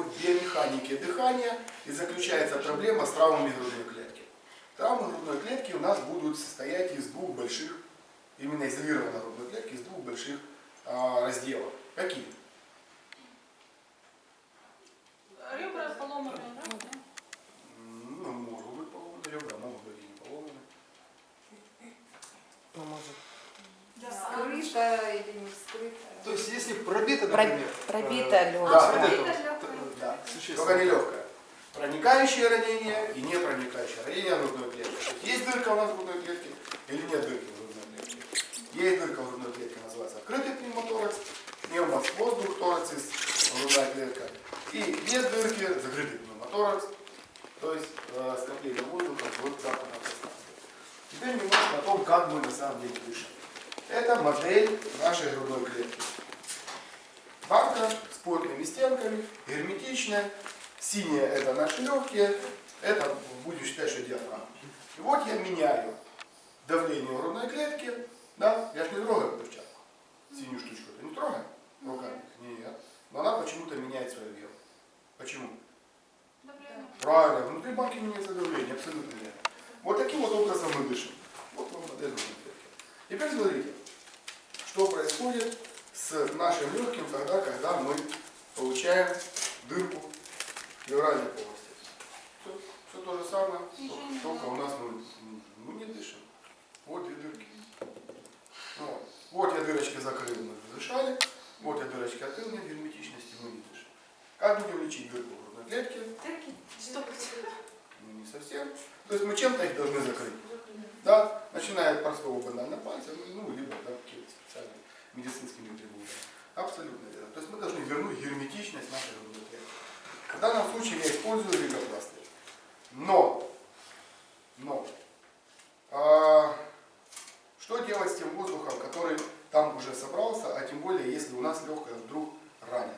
вот в биомеханике дыхания и заключается проблема с травмами грудной клетки. Травмы грудной клетки у нас будут состоять из двух больших, именно изолированной грудной клетки, из двух больших а, разделов. Какие? Ребра да? Ну, могут быть поломаны ребра, могут быть и не поломаны. Ну. Скрыто или не скрыто. То есть если пробито, Про- например, Пробито э, легкое. Да, пробито вот, легкое. Да. существенно. Только не легкое. Проникающее ранение и не проникающее ранение грудной клетки. Есть дырка у нас в грудной клетке или нет дырки в грудной клетке. Есть дырка в грудной клетке, называется открытый пневмоторакс, пневмос воздух, тораксис, грудная клетка. И нет дырки, закрытый пневмоторакс, то есть э, скопление воздуха в западном пространстве. Теперь немножко о том, как мы на самом деле дышим. Это модель нашей грудной клетки. Банка с плотными стенками, герметичная. Синие это наши легкие, это будем считать, что диафрагма. И вот я меняю давление грудной клетке, да, я же не трогаю перчатку. Синюю штучку это не трогаю руками. Нет. Но она почему-то меняет свое вес. Почему? Давление. Правильно, внутри банки меняется давление, абсолютно верно. Вот таким вот образом мы дышим. Вот вам модель грудной клетки. Теперь смотрите, что происходит с нашим легким тогда, когда мы получаем дырку в плевральной полости. Все, все то же самое, не только у нас мы, мы не дышим. Вот две дырки. Вот. вот я дырочки закрыл, мы задышали. Вот я дырочки открыл, нет герметичности, мы не дышим. Как будем лечить дырку в грудной клетке? Что? Ну, не совсем. То есть мы чем-то их должны закрыть. Да, начиная от простого банального пальца, ну, либо медицинскими приборами. Абсолютно верно. То есть мы должны вернуть герметичность нашей клетки. В данном случае я использую лейкопластырь. Но, но, а, что делать с тем воздухом, который там уже собрался, а тем более, если у нас легкое вдруг ранено,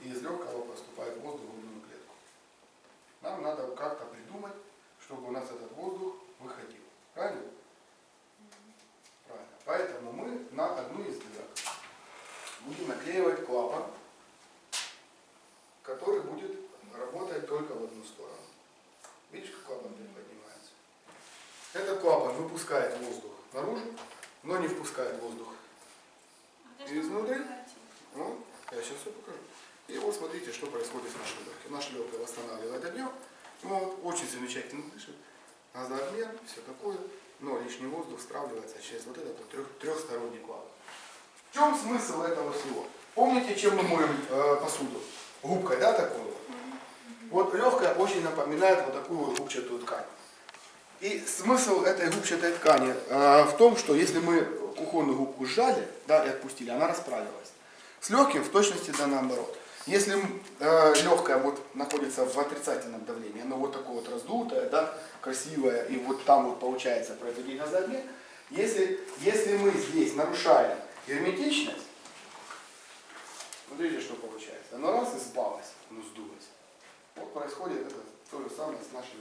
и из легкого поступает воздух в грудную клетку. Нам надо как-то придумать, чтобы у нас этот воздух выходил. Правильно? Правильно. Поэтому мы на одну из дырок будем наклеивать клапан, который будет работать только в одну сторону. Видишь, как клапан поднимается? Этот клапан выпускает воздух наружу, но не впускает воздух. А Изнутри? Ну, я сейчас все покажу. И вот смотрите, что происходит с нашей легкой. Наша легкая восстанавливает объем, вот, очень замечательно дышит, газообмен, все такое, но лишний воздух стравливается через вот этот вот трех, трехсторонний клапан. В чем смысл этого всего? Помните, чем мы моем э, посуду? Губкой, да, такой вот? Легкая очень напоминает вот такую губчатую ткань. И смысл этой губчатой ткани э, в том, что если мы кухонную губку сжали да, и отпустили, она расправилась. С легким в точности да наоборот. Если э, легкое вот находится в отрицательном давлении, оно вот такое вот раздутое, да, красивое, и вот там вот получается производить газообмен, если, если мы здесь нарушаем герметичность, смотрите, что получается. Оно раз и спалось, оно сдулось. Вот происходит это то же самое с нашей.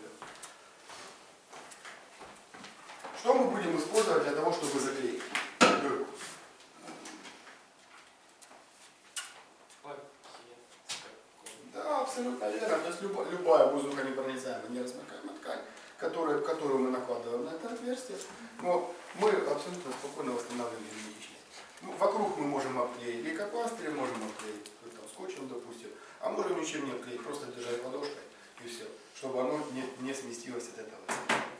Что мы будем использовать для того, чтобы заклеить дырку? Да, абсолютно верно. То есть любая, любая воздухонепроницаемая неразмыкаемая ткань, которая, которую мы накладываем на это отверстие, но мы абсолютно спокойно восстанавливаем герметичность. Ну, вокруг мы можем обклеить лейкопластырем, можем обклеить там, скотчем, допустим, а можем ничем не обклеить, просто держать ладошкой и все, чтобы оно не, не сместилось от этого.